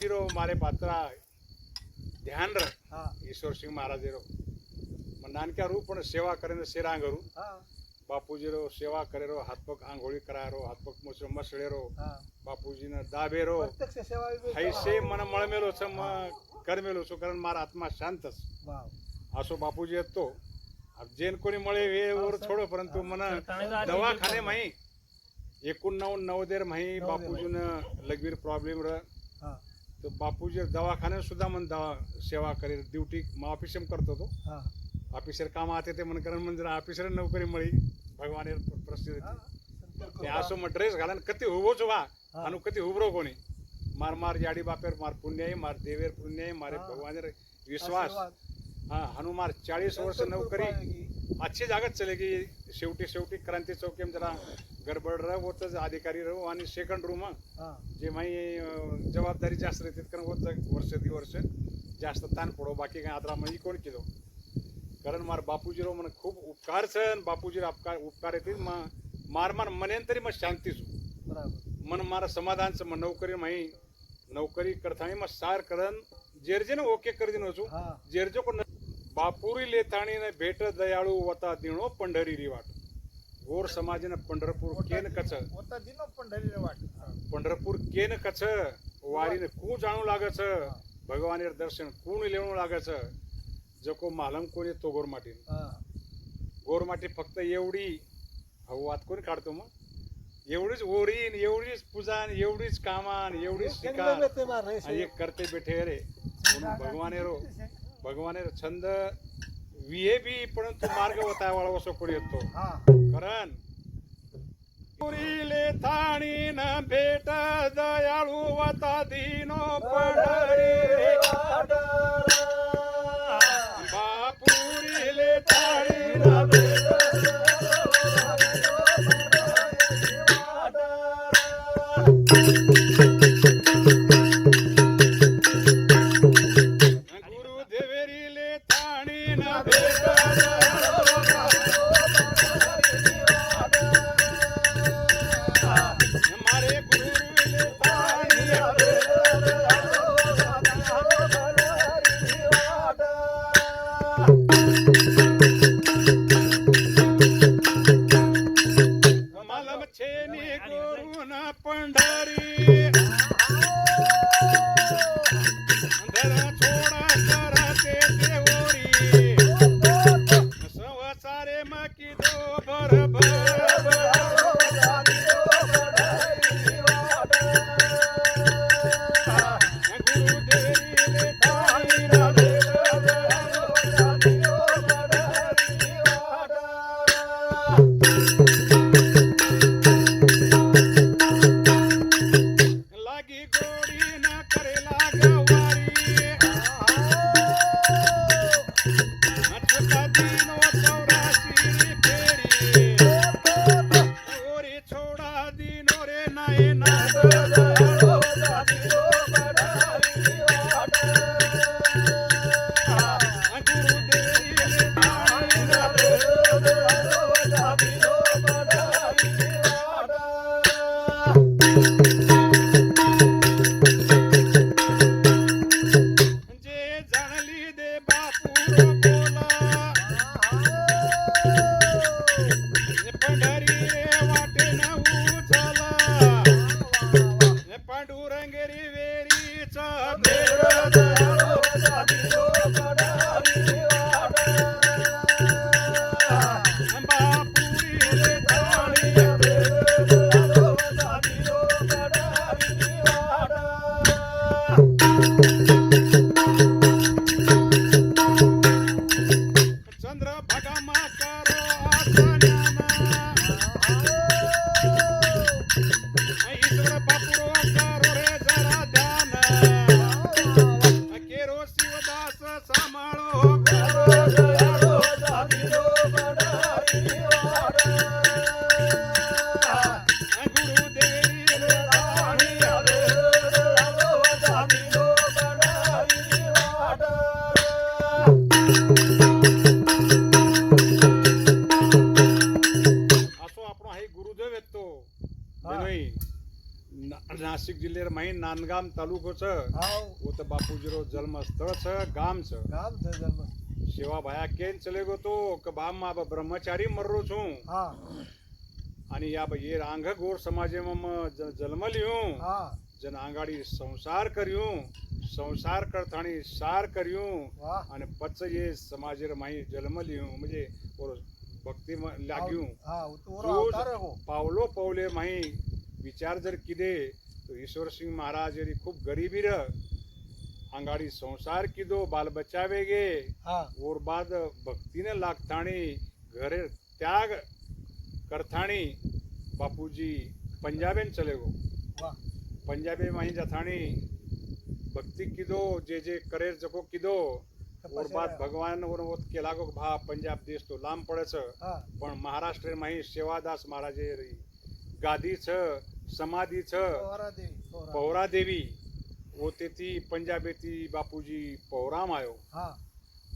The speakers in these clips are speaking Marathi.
हीरो मारे पात्रा ध्यान रख હા ઈશ્વર સિંહ મહારાજેરો મને નાનકા રૂપ પણ સેવા કરીને શેરાંગરું હા બાપુજીરો સેવા કરેરો હાથ પગ આંઘોળી કરાયો હાથ પગ મોચો મસળેરો હા બાપુજીને દાબેરો પ્રત્યક્ષ સેવા વિવેક હૈસે મને મળમેલો છે મ કરમેલો છું કારણ મારા આત્મા શાંત છે વાવ આસો બાપુજી હતો अब जेन कोणी मळे वे वर छोडो परंतु मन दवाखाने माही एकूण नऊ नवदेर माही बापूजीन लगवीर प्रॉब्लेम र तर बापूजी दवाखान्यात सुद्धा म्हण दवा सेवा करेल. ड्युटी ऑफिसम करतो तो. ऑफिसर काम आते ते म्हण कारण म्हणजे ऑफिसर नोकरी मिळी. भगवान प्रसिद्ध असं मग ड्रेस घाला कधी उभोच व्हा आणि कधी उभरो कोणी. मार मार जाडी बापेर मार पुण्य मार देवेर पुण्य मारे भगवान विश्वास. हा हनुमान चाळीस वर्ष नोकरी. आजची जागाच चले की शेवटी शेवटी क्रांती चौकी जरा गडबड रह होतच अधिकारी राहू आणि सेकंड रूम हा जे माही अं, जबाबदारी जास्त राहते कारण होत जा- वर्ष दि वर्ष जास्त ताण पडो बाकी काय आता मग कोण केलो कारण मार बापूजीराव म्हण खूप उपकार छन बापूजी उपकार उपकार येतील मग मार मार मनेन तरी मग शांतीच बराबर मन मारा समाधानचं मग नोकरी माही नोकरी करताना मग सार करन जेरजे ना ओके कर दिन होचू हा जेरजो कोण बापुरी लेताणी ने भेट दयाळू वता दिणो पंढरी रिवाट गोर समाजीनं पंढरपूर केन कच. होता दिनो पण ढलीने वाट. पंढरपूर केन कच. वारीने कू जाणू लागच भगवान दर्शन कूण लेवणू लागच जको मालम कोणी तो गोरमाटी हा. गोरमाटी फक्त एवढी वात कोणी काढतो मग? एवढीच ओरीन एवढीच पूजान एवढीच कामान एवढीच आणि करते बेठे रे. म्हणून भगवानेरो भगवानेरो छंद विहे बी परंतु मार्ग होता वाळा वसो कोणी येतो. कारण पुरीले थाणी न भेट दयाळू वता दीनो पंढरी नांदगाम तालुको वो तो बापू जी रो जन्म स्थल गाम से सेवा भाया केन चले गो तो बाप मा ब्रह्मचारी मर रो छू आणि या ये रांग गोर समाज जन्म लिहू जन आंगाडी संसार करू संसार करताणी सार करू आणि पच ये समाज माई जन्म लिहू म्हणजे भक्ती लागू पावलो पावले माई. विचार जर किदे तो ईश्वर सिंह महाराज यरी खूप गरीबी र आंगाडी संसार किदो बाल बच्चा वेगे हा और बाद भक्तीने लागताणी घरे त्याग करताणी बापूजी पंजाबेन चले गो वाह पंजाबी माही जथाणी भक्ती किदो जे जे करे जको किदो और बाद भगवान और वो केला गो भा पंजाब देश तो लांब पड़े हा पण महाराष्ट्र माही सेवादास महाराजे रही गादी छ समाधी छ पवारा देवी पवारा. पौरा देवी वो तेती पंजाबेती बापूजी पौराम आयो हा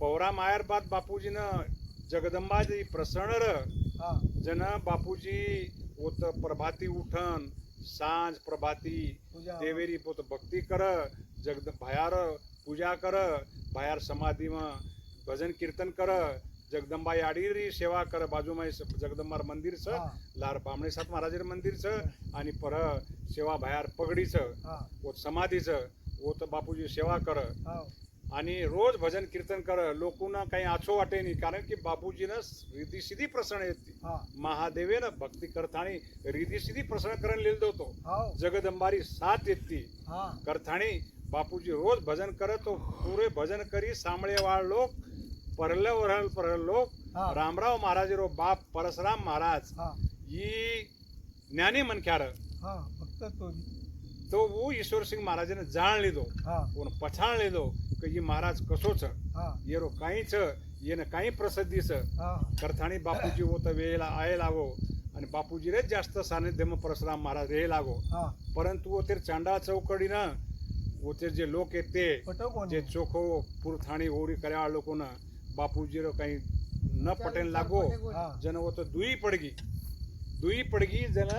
पौराम आयर बाद बापूजी न जगदंबा जी प्रसन्न र हा जन बापूजी वो त प्रभाती उठन सांज प्रभाती पूजा देवेरी पोत भक्ती कर जगद भयार पूजा कर भयार समाधी में भजन कीर्तन कर जगदंबा याडीरी सेवा कर बाजूમાં जगदंबार मंदिर छ हा. लार बामणे सात महाराजेर मंदिर छ आणि पर सेवा भयार पगडी छ हा. वो समाधी छ वो तर बापूजी सेवा कर. हा. आणि रोज भजन कीर्तन कर लोकोना काही आछो वाटे नाही कारण की बापूजीनं रिधी सिधी प्रसन्न येते हा. महादेवेनं भक्ती करतानी रिधी सिधी प्रसन्न करण लिहिलं होतो. हाव जगदंबारी साथ येते. हा. करताणी बापूजी रोज भजन करत तो पुरे भजन करी सांभळेवाळ लोक परल वरल परल लोक हा रामराव महाराज रो बाप परशुराम महाराज हा ई ज्ञानी मनख्यार हा फक्त तो તો હું ઈશ્વરસિંહ મહારાજને જાણ લીધો हा ઓને પછાણ લીધો કે એ મહારાજ કશો છે हा એરો કાંઈ છે એને કાંઈ પ્રસિદ્ધિ છે हा કરથાણી બાપુજી वो તો વેલા આયે લાગો અને બાપુજી રે જ જાસ્ત સાનિધ્યમાં પરશુરામ મહારાજ રહે લાગો हा પરંતુ वो તે ચાંડા ચૌકડીના वो તે જે લોક એ તે पटो कोण જે ચોખ્ખો પુરથાણી ઓરી કર્યા લોકોના बापूजीरो काही न पटेन लागो जन वत दुई पडगी. दुई पडगी जन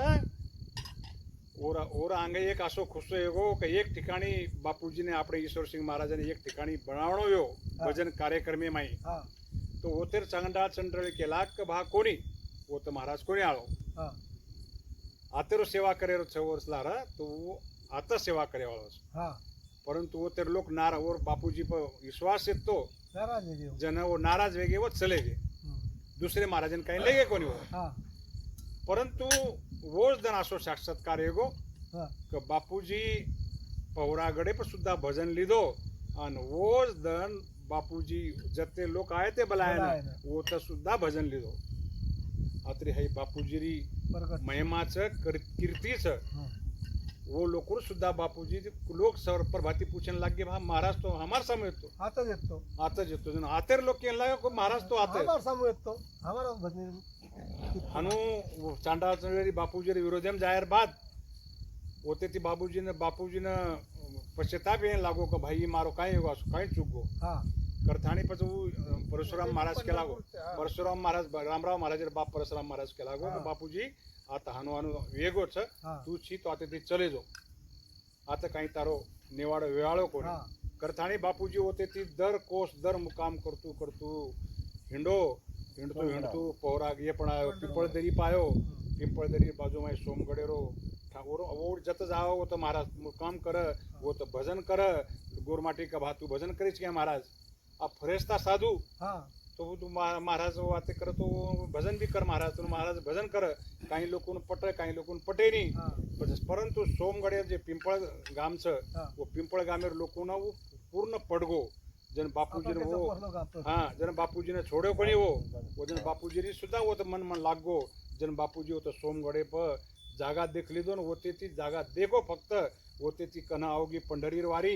ओरा ओरा अंग एक असो खुसो येगो का एक ठिकाणी बापूजीने आपले ईश्वर सिंग महाराजांनी एक ठिकाणी बनावणो यो भजन कार्यक्रमे माई. तो ओतेर चांगडा चंडळ केला का भा कोणी? ओत महाराज कोणी आलो? आतेरो सेवा करेर छवर्सला तो आता सेवा करे वाळोस परंतु वो तेरे लोग नारा और बापूजी पर विश्वास है तो जन वो नाराज वेगे व चले गए। दूसरे महाराज ने कहीं लेगे गे नहीं वो? परंतु वो दिन असो साक्षात्कार येगो हा। बापू जी पौरागडे पर सुद्धा भजन लिदो अन वो दन बापूजी जते लोग आए ते बलायन बलायन. वो तो सुद्धा भजन लिदो आत्री बापू बापूजी री महिमा महिमाचं कीर्ति वो लोग सुद्धा बापूजी लोक सर प्रभाती पूछन लागे हा महाराज तो हमार समोर येतो आताच येतो आताच येतो आतेर लोक केला महाराज तो आते हमार समोर येतो हमार अनु चांडाच्या वेळी बापूजी विरोधम जाहीर बाद होते ती बापूजीनं बापूजीनं पश्चाताप ये लागो का भाई मारो काय असो काय चूक गो करथाणी पण परशुराम महाराज केला गो परशुराम महाराज रामराव महाराज बाप परशुराम महाराज केला गो बापूजी आता હનવાનો વેગો છે હા. તું છી તો આતેથી ચલે જો આતે કાંઈ તારો નેવાડો વેવાળો કોને હા. કરથાણી બાપુજી હોતેથી દર કોષ દર મુકામ કરતું કરતું હિંડો હિંડતું હિંડતું પહોરાગ એ પણ આવ્યો પીપળદરી પાયો પીપળદરી બાજુમાં એ સોમગઢેરો ઠાકોરો ઓર જત જ આવો તો મહારાજ મુકામ કરે વો તો ભજન કરે ગોરમાટી કે ભાતું ભજન કરીશ કે મહારાજ આ ફરેસ્તા સાધુ હા तो तू महाराज वाते कर तो भजन भी कर महाराज तू महाराज भजन कर. काही लोकून पट काही लोकून पटे नाही. हा. परंतु सोमगडे जे पिंपळ गामचं वो पिंपळ गामेर लोकून पूर्ण पडगो. जन बापूजी वो गातो. हा जन बापूजीने छोड्यो कोणी हो वो जन बापूजी सुद्धा वो तर मन मन लागो. जन बापूजी होतं सोमगडे प जागा देखली दोन होते ती जागा देखो फक्त. होते ती कन्हा अवगी पंढरीर वारी.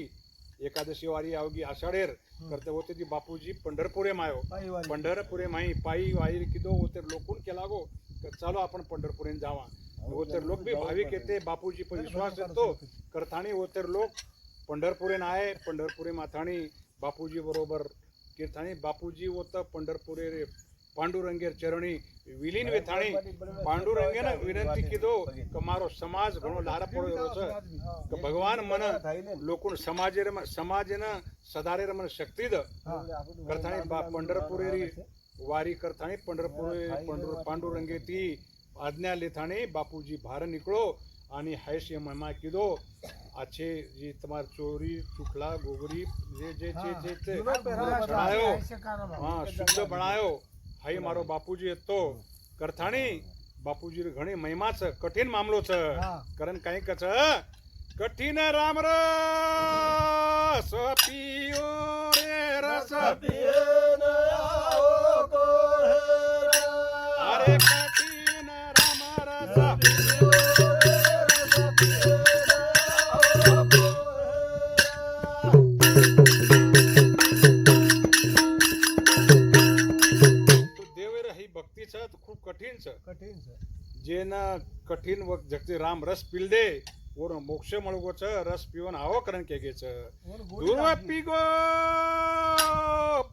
एकादशी वारी अवगी आषाढेर करते होते ती बापूजी पंढरपुरे मायो. पंढरपुरे माई पायी वाईर किदो होते लोकून केला गो चालो आपण पंढरपुरेन जावा. होते लोक बी भाविक येते बापूजी पण विश्वास येतो. करताणी होते लोक पंढरपुरेन आहे पंढरपुरे माथाणी बापूजी बरोबर. कीर्ताणी बापूजी होतं पंढरपुरे रे પાંડુરંગે ચરણી વિલીન વેથાણી પાંડુરંગે વિનંતી કીધો કે મારો સમાજ ઘણો લારા પડ્યો છે. કે ભગવાન મને લોકો સમાજે સમાજને સદારે મને શક્તિ દ. કરથાણી પંઢરપુરેરી વારી કરથાણી પંઢરપુરે પંઢર પાંડુરંગેથી આજ્ઞા લેથાણી બાપુજી બહાર નીકળો. અને હાયસ્ય મહેમા કીધો. આ છે જે તમારી ચોરી ચૂકલા ગોગરી જે જે છે જે ભણાયો. હા શુદ્ધ ભણાયો. હાઈ મારો બાપુજી હતો કરથાણી બાપુજી ઘણી મહિમા છે કઠિન મામલો છે હા. કારણ કઈ કે છે કઠિન રામ રસ પીઓ રે રસ અરે भक्तीचं खूप कठीणचं. कठीण सर ना कठीण व जगते राम रस पिल्दे ओर मोक्ष मळगोच रस पिऊन आवं करण केगेच दुर्व पिगो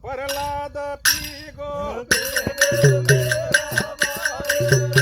परलाद पिगो. Thank you.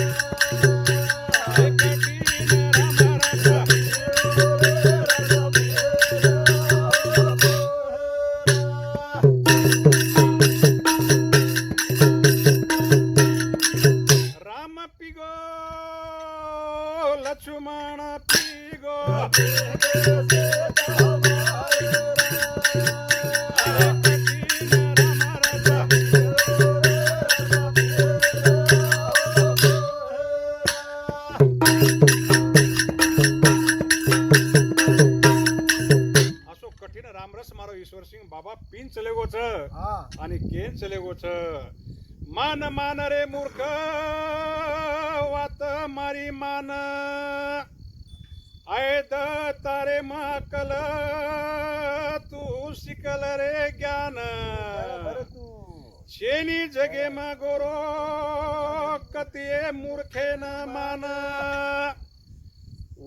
मूर्खेन मान।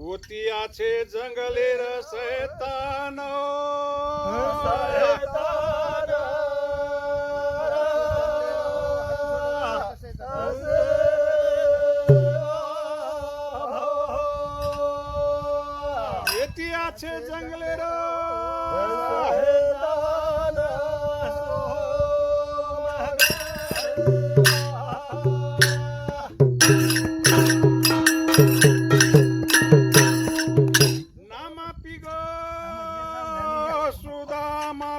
उतियाचे जंगले रसैतान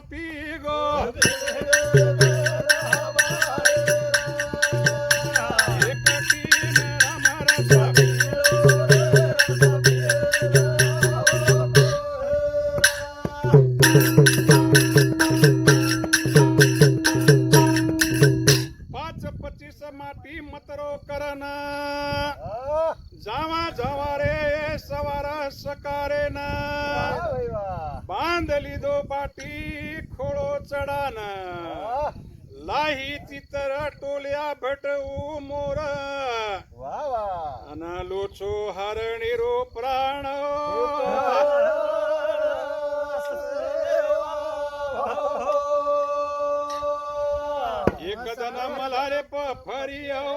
삐고. तो हरणिरो प्राण। एकदन मला रे पफरी हो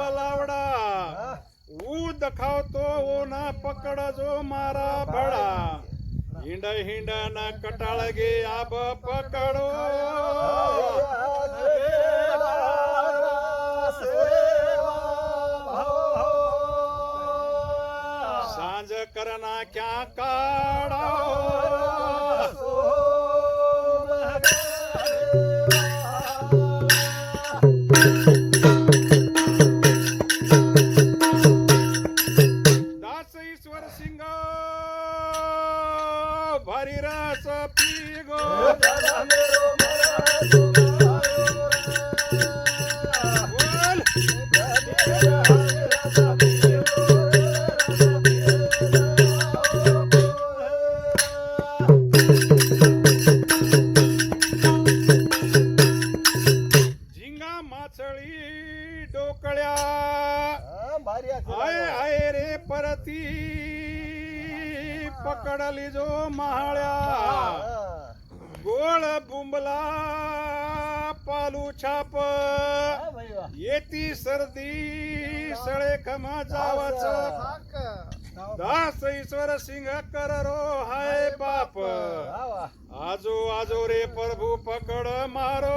બલાવડા. હું દખાવતો ઓ ના પકડજો મારા ભડા. હિંડા હિંડા ના કટાળગે આબ પકડો. સાંજ કરના ક્યાં કાળા Thank you. पी जावच दास ईश्वर सिंह कर रो हाय बाप. आजो आजो रे प्रभु पकड मारो.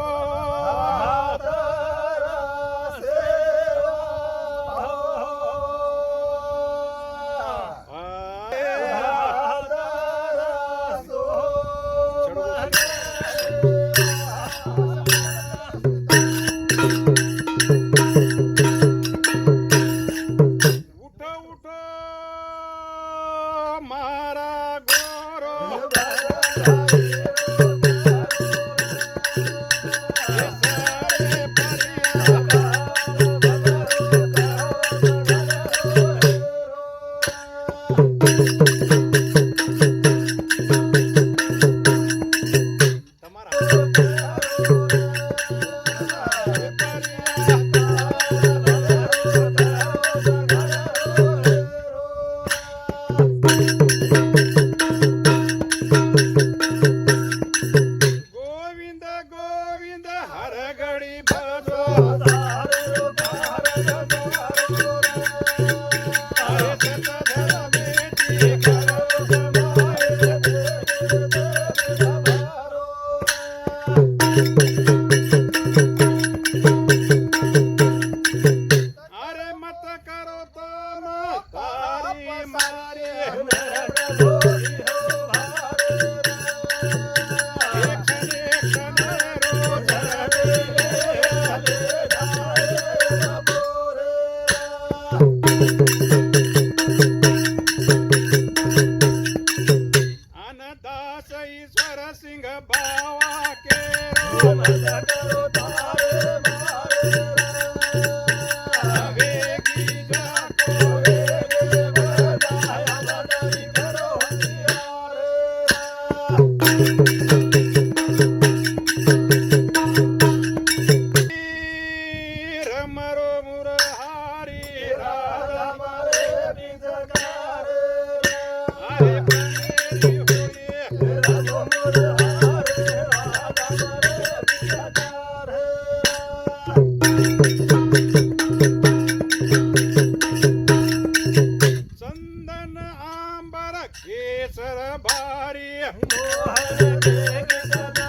એ સરભારી મોહન